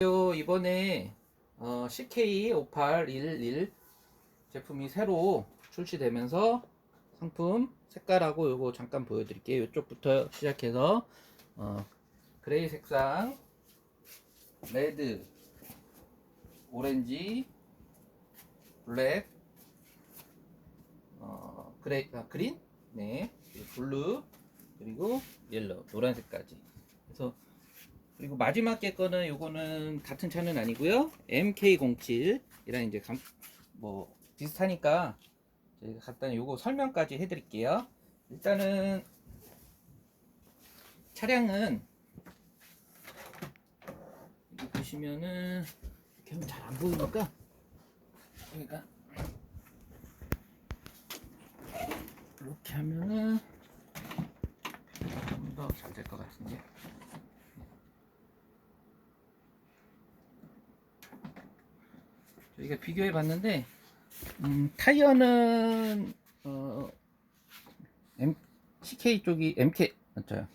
요 이번에 어, CK5811 제품이 새로 출시되면서 상품 색깔하고 요거 잠깐 보여드릴게요. 이쪽부터 시작해서 어, 그레이 색상, 레드, 오렌지, 블랙, 어, 그레이, 아, 그린, 네, 블루, 그리고 옐로, 노란색까지. 그래서 그리고 마지막 게 거는 요거는 같은 차는 아니고요. MK07이랑 이제 감, 뭐 비슷하니까 저희가 갖다 요거 설명까지 해드릴게요. 일단은 차량은 여기 보시면은 이렇게 하면 잘 안 보이니까 여기가 이렇게 하면은 좀 더 잘 될 것 같은데. 저희가 비교해 봤는데 음, 타이어는 어, M, CK 쪽이 MK 맞죠?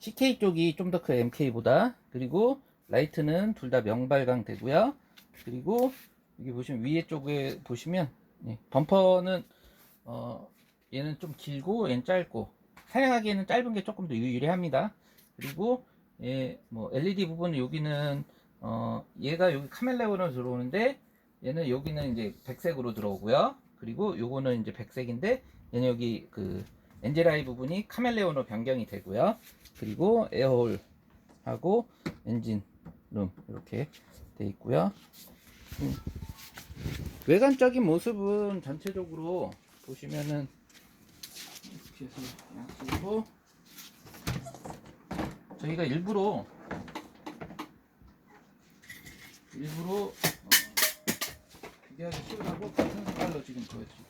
CK 쪽이 좀더큰 MK보다 그리고 라이트는 둘 다 명발광 되고요. 그리고 여기 보시면 위에 쪽에 보시면 예, 범퍼는 어, 얘는 좀 길고 얘는 짧고 사용하기에는 짧은 게 조금 더 유리합니다. 그리고 예, 뭐 LED 부분은 여기는 어, 얘가 여기 카멜레온으로 들어오는데 얘는 여기는 이제 백색으로 들어오고요. 그리고 요거는 이제 백색인데 얘는 여기 그 엔젤아이 부분이 카멜레온으로 변경이 되고요. 그리고 에어홀하고 엔진 룸 이렇게 돼 있고요. 음, 외관적인 모습은 전체적으로 보시면은 이렇게 해서 양치고 저희가 일부러 일부러 어, 비교하기 쉬우라고 같은 색깔로 지금 보여드릴게요.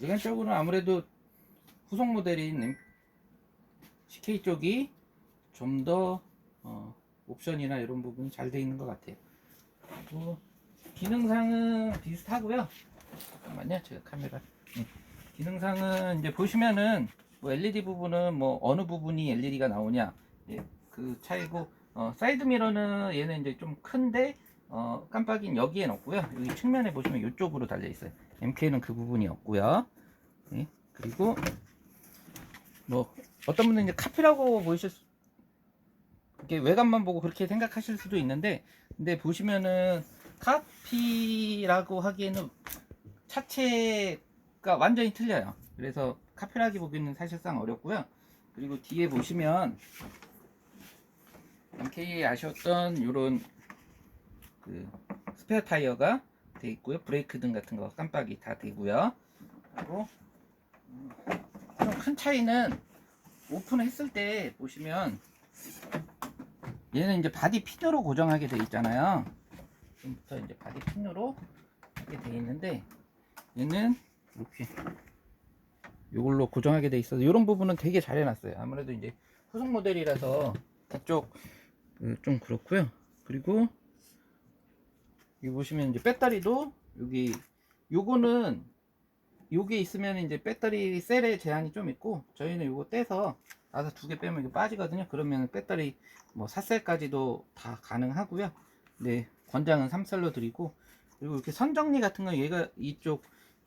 외관적으로는 아무래도 후속 모델인 CK 쪽이 좀더 어, 옵션이나 이런 부분이 잘 돼 있는 것 같아요. 그리고 기능상은 비슷하고요. 잠깐만요, 제가 카메라. 네. 기능상은 이제 보시면은 뭐 LED 부분은 뭐 어느 부분이 LED가 나오냐 예, 그 차이고 어, 사이드 미러는 얘는 이제 좀 큰데 어, 깜빡이는 여기엔 없고요. 여기 측면에 보시면 이쪽으로 달려 있어요. MK는 그 부분이 없고요. 예, 그리고 뭐 어떤 분은 이제 카피라고 보이실 수, 이렇게 외관만 보고 그렇게 생각하실 수도 있는데 근데 보시면은 카피라고 하기에는 차체가 완전히 틀려요. 그래서 카피라기 보기는 사실상 어렵고요. 그리고 뒤에 보시면 MK에 아셨던 이런 그 스페어 타이어가 돼 있고요. 브레이크 등 같은 거 깜빡이 다 되고요. 그리고 좀 큰 차이는 오픈했을 때 보시면 얘는 이제 바디 핀으로 고정하게 돼 있잖아요. 지금부터 이제 바디 핀으로 하게 돼 있는데 얘는 이렇게 이걸로 고정하게 돼 있어서 이런 부분은 되게 잘 해놨어요. 아무래도 이제 후속 모델이라서 그, 좀 그렇고요. 그리고 여기 보시면 이제 배터리도 여기 요거는 요게 있으면 이제 배터리 셀의 제한이 좀 있고 저희는 요거 떼서 나서 두개 빼면 이게 빠지거든요. 그러면 배터리 뭐 4셀까지도 다 가능하고요. 네, 권장은 3셀로 드리고 그리고 이렇게 선 정리 같은 건 얘가 이쪽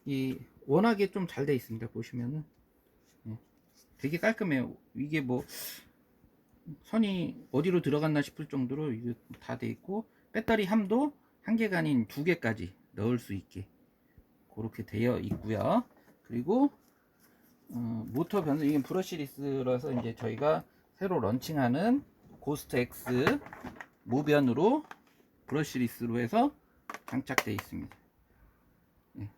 이 워낙에 좀 잘 돼 있습니다. 보시면은 예, 되게 깔끔해요. 이게 뭐 선이 어디로 들어갔나 싶을 정도로 다 돼 있고 배터리 함도 한 개가 아닌 두 개까지 넣을 수 있게 그렇게 되어 있고요. 그리고 어, 모터 변수 이게 브러시리스라서 이제 저희가 새로 런칭하는 고스트 X 무변으로 브러시리스로 해서 장착되어 있습니다. 예.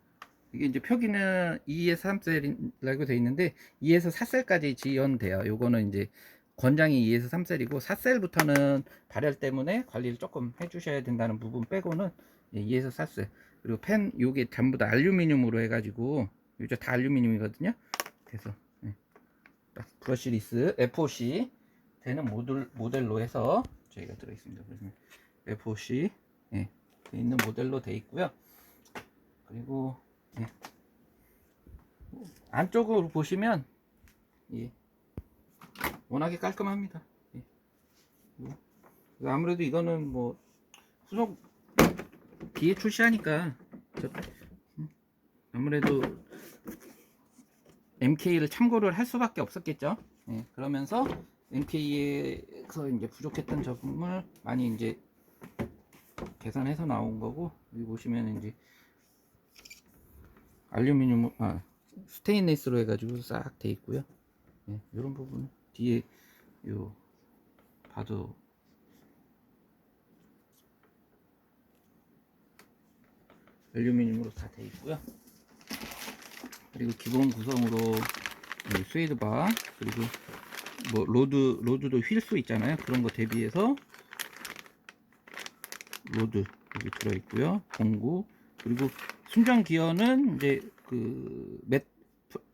이게 이제 표기는 2에서 3셀이라고 되어 있는데 2에서 4셀까지 지연돼요. 요거는 이제 권장이 2에서 3셀이고 4셀부터는 발열 때문에 관리를 조금 해주셔야 된다는 부분 빼고는 2에서 4셀 그리고 펜 요게 전부 다 알루미늄으로 해가지고 요즘 다 알루미늄이거든요. 그래서 예. 딱 브러시리스 FOC 되는 모델 모델로 해서 저희가 들어있습니다. 그래서 FOC 예, 돼 있는 모델로 돼 있고요. 그리고 예. 안쪽으로 보시면 예. 워낙에 깔끔합니다. 예. 뭐, 아무래도 이거는 뭐 후속 뒤에 출시하니까 저- 음, 아무래도 MK를 참고를 할 수밖에 없었겠죠. 예, 그러면서 MK에서 이제 부족했던 점을 많이 이제 계산해서 나온 거고 여기 보시면 이제 알루미늄 아 스테인리스로 해가지고 싹 돼 있고요. 예, 이런 부분 뒤에 요 봐도 알루미늄으로 다돼 있고요. 그리고 기본 구성으로 이 스웨이드 바 그리고 뭐 로드 로드도 휠수 있잖아요. 그런 거 대비해서 로드 여기 들어 있고요. 공구 그리고 순정 기어는 이제 그 맷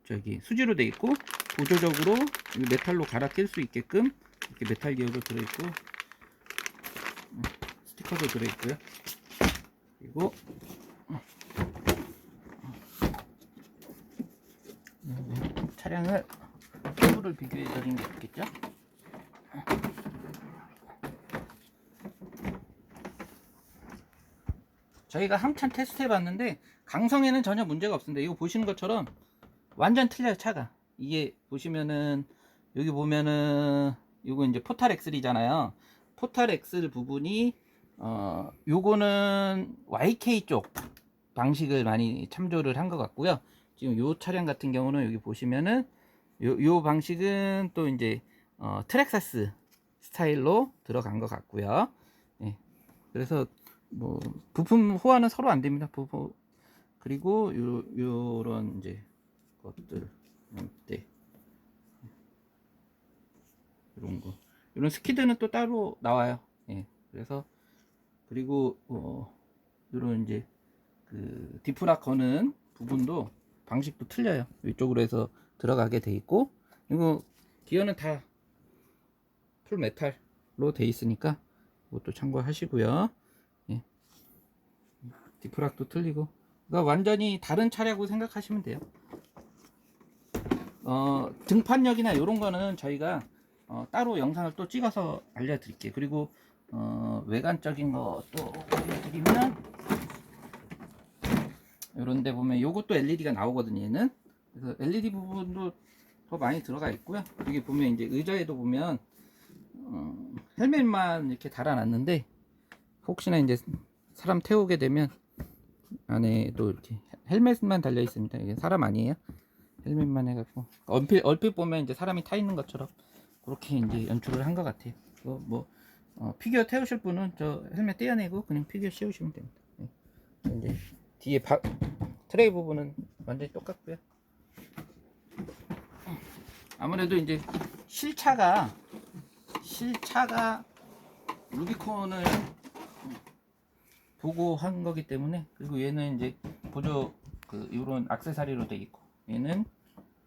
저기 수지로 돼 있고 보조적으로 이 메탈로 갈아 낄 수 있게끔 이렇게 메탈 기어도 들어 있고 음, 스티커도 들어 있고요. 그리고 음, 차량을 피부를 비교해 드리는 게 좋겠죠? 저희가 한참 테스트 해봤는데 강성에는 전혀 문제가 없습니다. 이거 보시는 것처럼 완전 틀려요 차가. 이게 보시면은 여기 보면은 요거 이제 포탈 엑셀이잖아요. 포탈 엑셀 부분이 어 요거는 YK 쪽 방식을 많이 참조를 한 것 같고요. 지금 요 차량 같은 경우는 여기 보시면은 요, 요 방식은 또 이제 어, 트렉사스 스타일로 들어간 것 같고요. 예. 그래서 뭐 부품 호환은 서로 안 됩니다. 부품 그리고 요 요런 이제 것들 네. 이런 거 이런 스키드는 또 따로 나와요. 예. 그래서 그리고 어 이런 이제 그 디프락 거는 부분도 방식도 틀려요. 이쪽으로 해서 들어가게 돼 있고 그리고 기어는 다 풀 메탈로 돼 있으니까 이것도 참고하시고요. 예. 디프락도 틀리고 그러니까 완전히 다른 차량고 생각하시면 돼요. 어, 등판력이나 이런 거는 저희가 어, 따로 영상을 또 찍어서 알려드릴게요. 그리고 어, 외관적인 것도 알려드리면 이런 데 보면 요것도 LED가 나오거든요 얘는. 그래서 LED 부분도 더 많이 들어가 있고요. 여기 보면 이제 의자에도 보면 어, 헬멧만 이렇게 달아놨는데 혹시나 이제 사람 태우게 되면 안에도 이렇게 헬멧만 달려 있습니다. 이게 사람 아니에요 헬멧만 해가지고 얼핏, 얼핏 보면 이제 사람이 타 있는 것처럼 그렇게 이제 연출을 한 것 같아요 그거 뭐 어, 피규어 태우실 분은 저 헬멧 떼어내고 그냥 피규어 씌우시면 됩니다 네. 이제 뒤에 바, 트레이 부분은 완전히 똑같고요. 아무래도 이제 실차가 실차가 루비콘을 보고 한 거기 때문에 그리고 얘는 이제 보조 그 요런 악세사리로 돼 있고 얘는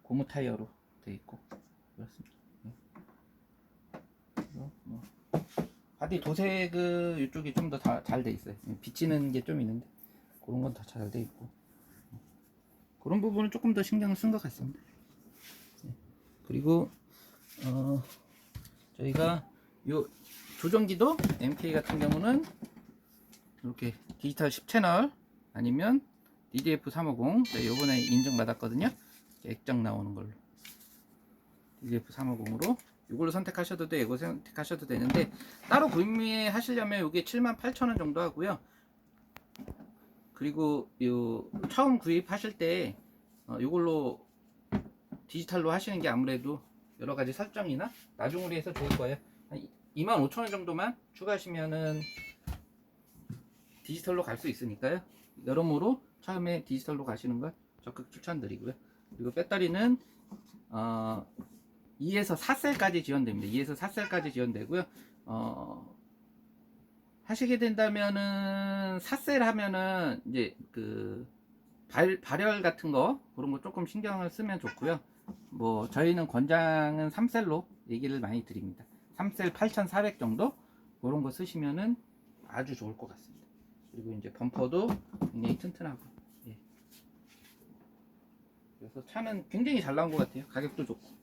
고무 타이어로 돼 있고 그렇습니다. 네. 뭐 바디 도색은 이쪽이 좀 더 잘 돼 있어요. 비치는 게 좀 있는데 그런 건 다 잘 돼 있고 그런 부분은 조금 더 신경을 쓴 것 같습니다. 네. 그리고 어, 저희가 요 조정기도 MK 같은 경우는 이렇게 디지털 10채널 아니면 DDF 350 네, 요번에 인증받았거든요. 액정 나오는 걸로 DDF 350으로 이걸로 선택하셔도 돼, 이거 선택하셔도 되는데 따로 구매하시려면 이게 78,000원 정도 하고요. 그리고 요 처음 구입하실 때 어, 이걸로 디지털로 하시는 게 아무래도 여러 가지 설정이나 나중으로 해서 좋을 거예요. 한 25,000원 정도만 추가하시면은 디지털로 갈 수 있으니까요. 여러모로 처음에 디지털로 가시는 걸 적극 추천드리고요. 그리고 배터리는 어, 2에서 4셀까지 지원됩니다. 2에서 4셀까지 지원되고요. 어, 하시게 된다면은 4셀 하면은 이제 그 발, 발열 같은 거 그런 거 조금 신경을 쓰면 좋고요. 뭐 저희는 권장은 3셀로 얘기를 많이 드립니다. 3셀 8,400 정도 그런 거 쓰시면은 아주 좋을 것 같습니다. 그리고 이제 범퍼도 굉장히 튼튼하고 예. 그래서 차는 굉장히 잘 나온 것 같아요. 가격도 좋고